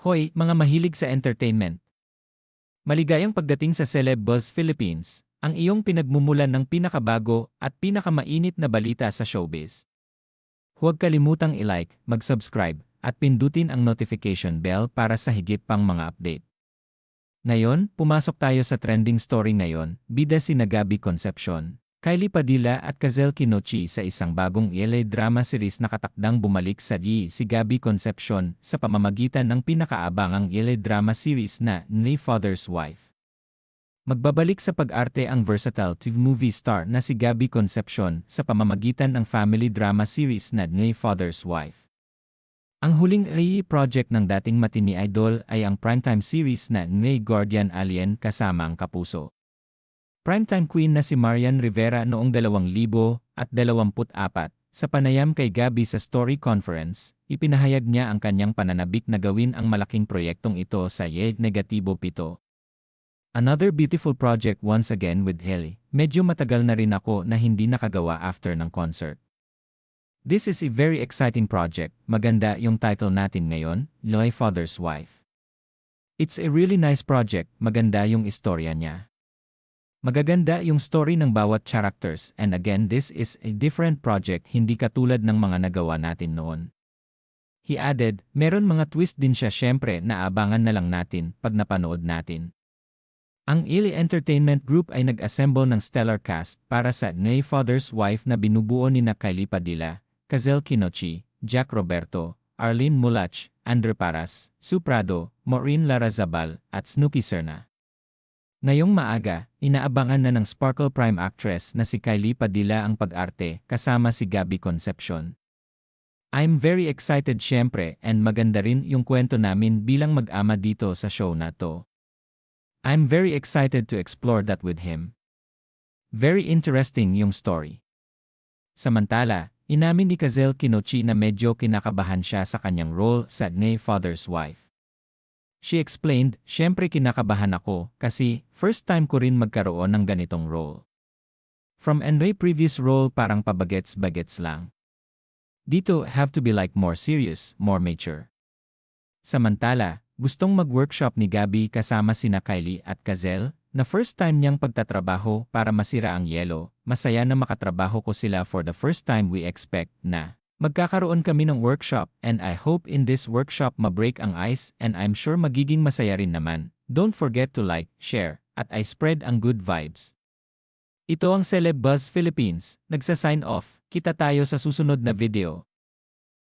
Hoy, mga mahilig sa entertainment. Maligayang pagdating sa Celeb Buzz Philippines, ang iyong pinagmumulan ng pinakabago at pinakamainit na balita sa showbiz. Huwag kalimutang i-like, mag-subscribe, at pindutin ang notification bell para sa higit pang mga update. Ngayon, pumasok tayo sa trending story ngayon, bida si Nagabi Concepcion. Kylie Padilla at Kazel Kinochi sa isang bagong LA drama series na katakdang bumalik sa di si Gabi Concepcion sa pamamagitan ng pinakaabangang LA drama series na Ni Father's Wife. Magbabalik sa pag-arte ang versatile TV movie star na si Gabi Concepcion sa pamamagitan ng family drama series na Ni Father's Wife. Ang huling RE project ng dating matini idol ay ang primetime series na Ni Guardian Alien kasama ang kapuso. Primetime queen na si Marian Rivera noong 2024 sa panayam kay Gabi sa Story Conference, ipinahayag niya ang kanyang pananabik na gawin ang malaking proyektong ito sa YEG Negatibo 7. Another beautiful project once again with Haley. Medyo matagal na rin ako na hindi nakagawa after ng concert. This is a very exciting project. Maganda yung title natin ngayon, Loy Father's Wife. It's a really nice project, maganda yung istorya niya. Magaganda yung story ng bawat characters and again this is a different project hindi katulad ng mga nagawa natin noon. He added, meron mga twist din siya syempre na abangan na lang natin pag napanood natin. Ang Ili Entertainment Group ay nag-assemble ng stellar cast para sa Nay Father's Wife na binubuo ni na Kylie Padilla, Kazel Kinochi, Jack Roberto, Arlene Mulach, Andre Paras, Suprado, Maureen Larazabal, at Snooki Serna. Ngayong maaga, inaabangan na ng Sparkle Prime actress na si Kylie Padilla ang pag-arte kasama si Gabby Concepcion. I'm very excited syempre and maganda rin yung kwento namin bilang mag-ama dito sa show na to. I'm very excited to explore that with him. Very interesting yung story. Samantala, inamin ni Kazel Kinochi na medyo kinakabahan siya sa kanyang role sa Nay Father's Wife. She explained, syempre kinakabahan ako kasi first time ko rin magkaroon ng ganitong role. From Enray previous role parang pabagets-bagets lang. Dito have to be like more serious, more mature. Samantala, gustong mag-workshop ni Gabi kasama sina Kylie at Kazel, na first time niyang pagtatrabaho para masira ang yelo, masaya na makatrabaho ko sila for the first time we expect na Magkakaroon kami ng workshop and I hope in this workshop ma-break ang ice and I'm sure magiging masaya rin naman. Don't forget to like, share, at I spread ang good vibes. Ito ang Celeb Buzz Philippines, nagsa-sign off. Kita tayo sa susunod na video.